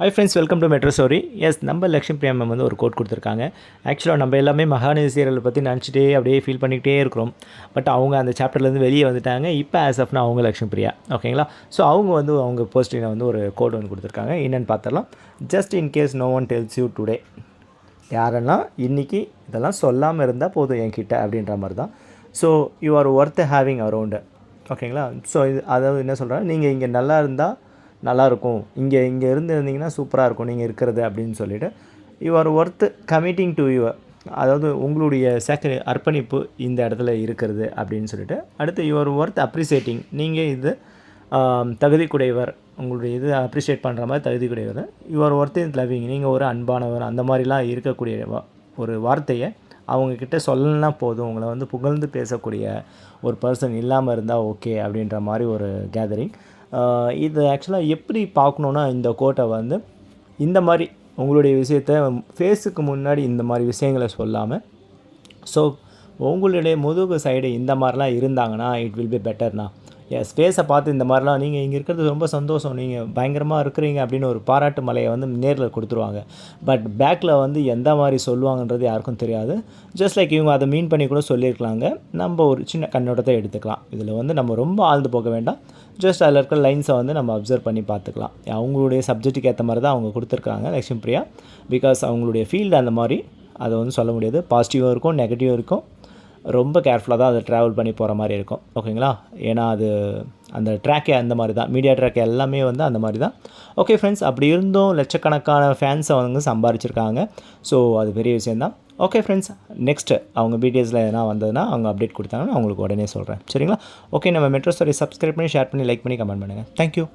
Hi friends welcome to Metro Story S நம்ம Lakshmi Priya ma'am வந்து ஒரு கோட் கொடுத்துருக்காங்க. ஆக்சுவலாக நம்ம எல்லாமே மகாநதி சீரியலை பற்றி நினச்சிட்டே அப்படியே ஃபீல் பண்ணிக்கிட்டே இருக்கிறோம். பட் அவங்க அந்த சாப்டர்லேருந்து வெளியே வந்துட்டாங்க. இப்போ ஆஸ் ஆஃப்னா அவங்க லக்ஷ்மி பிரியா ஓகேங்களா ஸோ அவங்க வந்து அவங்க போஸ்டிங்கில் வந்து ஒரு கோட் வந்து கொடுத்துருக்காங்க. என்னென்னு பார்த்துடலாம் just in case no one tells you today யாரெல்லாம் இன்றைக்கி இதெல்லாம் சொல்லாமல் இருந்தால் போதும் என்கிட்ட அப்படின்ற மாதிரி தான் so you are worth having around ஓகேங்களா ஸோ இது அதாவது என்ன சொல்கிறேன் நீங்கள் இங்கே நல்லா இருந்தால் நல்லாயிருக்கும். இங்கே இங்கே இருந்து இருந்தீங்கன்னா சூப்பராக இருக்கும் நீங்கள் இருக்கிறது அப்படின்னு சொல்லிவிட்டு you are committing to your அதாவது உங்களுடைய சேக்கரி அர்ப்பணிப்பு இந்த இடத்துல இருக்கிறது அப்படின்னு சொல்லிட்டு. அடுத்து யுவர் ஒர்த் அப்ரிசியேட்டிங் நீங்கள் இது தகுதிக்குடையவர். உங்களுடைய இது அப்ரிஷியேட் பண்ணுற மாதிரி தகுதிக்குடையவர். யுவர் ஒர்த் இன் லவ்விங் நீங்கள் ஒரு அன்பானவர். அந்த மாதிரிலாம் இருக்கக்கூடிய வா- ஒரு வார்த்தையை அவங்கக்கிட்ட சொல்லலாம் போதும். உங்களை வந்து புகழ்ந்து பேசக்கூடிய ஒரு பர்சன் இல்லாமல் இருந்தால் ஓகே அப்படின்ற மாதிரி ஒரு கேதரிங் இது ஆக்சுவலாக எப்படி பார்க்கணுன்னா இந்த கோட்டை வந்து இந்த மாதிரி உங்களுடைய விஷயத்த ஃபேஸுக்கு முன்னாடி இந்த மாதிரி விஷயங்களை சொல்லாமல் ஸோ உங்களுடைய முதுகு சைடு இந்த மாதிரிலாம் இருந்தாங்கன்னா இட் வில் பி பெட்டர்னா ஸ்பேஸை பார்த்து இந்த மாதிரிலாம் நீங்கள் இங்கே இருக்கிறது ரொம்ப சந்தோஷம். நீங்கள் பயங்கரமாக இருக்கிறீங்க அப்படின்னு ஒரு பாராட்டு மலையை வந்து நேரில் கொடுத்துருவாங்க. பட் பேக்கில் வந்து எந்த மாதிரி சொல்லுவாங்கன்றது யாருக்கும் தெரியாது. ஜஸ்ட் லைக் இவங்க அதை மீன் பண்ணி கூட சொல்லியிருக்கலாங்க. நம்ம ஒரு சின்ன கண்ணோட்டத்தை எடுத்துக்கலாம். இதில் வந்து நம்ம ரொம்ப ஆழ்ந்து போக வேண்டாம். ஜஸ்ட் அதில் இருக்கிற லைன்ஸை வந்து நம்ம அப்சர்வ் பண்ணி பார்த்துக்கலாம். அவங்களுடைய சப்ஜெக்ட்டுக்கு ஏற்ற மாதிரி தான் அவங்க கொடுத்துருக்காங்க லக்ஷ்மி பிரியா. பிகாஸ் அவங்களுடைய ஃபீல்டு அந்த மாதிரி அதை வந்து சொல்ல முடியாது. பாசிட்டிவாக இருக்கும் நெகட்டிவாக இருக்கும். ரொம்ப கேர்ஃபுல்லாக தான் அதை ட்ராவல் பண்ணி போகிற மாதிரி இருக்கும். ஓகேங்களா ஏன்னா அது அந்த ட்ராக்கே அந்த மாதிரி தான். மீடியா ட்ராக் எல்லாமே வந்து அந்த மாதிரி தான். ஓகே ஃப்ரெண்ட்ஸ் அப்படி இருந்தும் லட்சக்கணக்கான ஃபேன்ஸை வந்து சம்பாரிச்சிருக்காங்க. ஸோ அது பெரிய விஷயந்தான் ஓகே ஃப்ரெண்ட்ஸ் நெக்ஸ்ட்டு அவங்க பிடிஎஸில் எதனா வந்ததுன்னா அவங்க அப்டேட் கொடுத்தாங்கன்னா நான் உங்களுக்கு உடனே சொல்கிறேன் சரிங்களா? ஓகே நம்ம மெட்ரோ ஸ்டோரி சப்ஸ்கிரைப் பண்ணி ஷேர் பண்ணி லைக் பண்ணி கமெண்ட் பண்ணுங்கள் தேங்க்யூ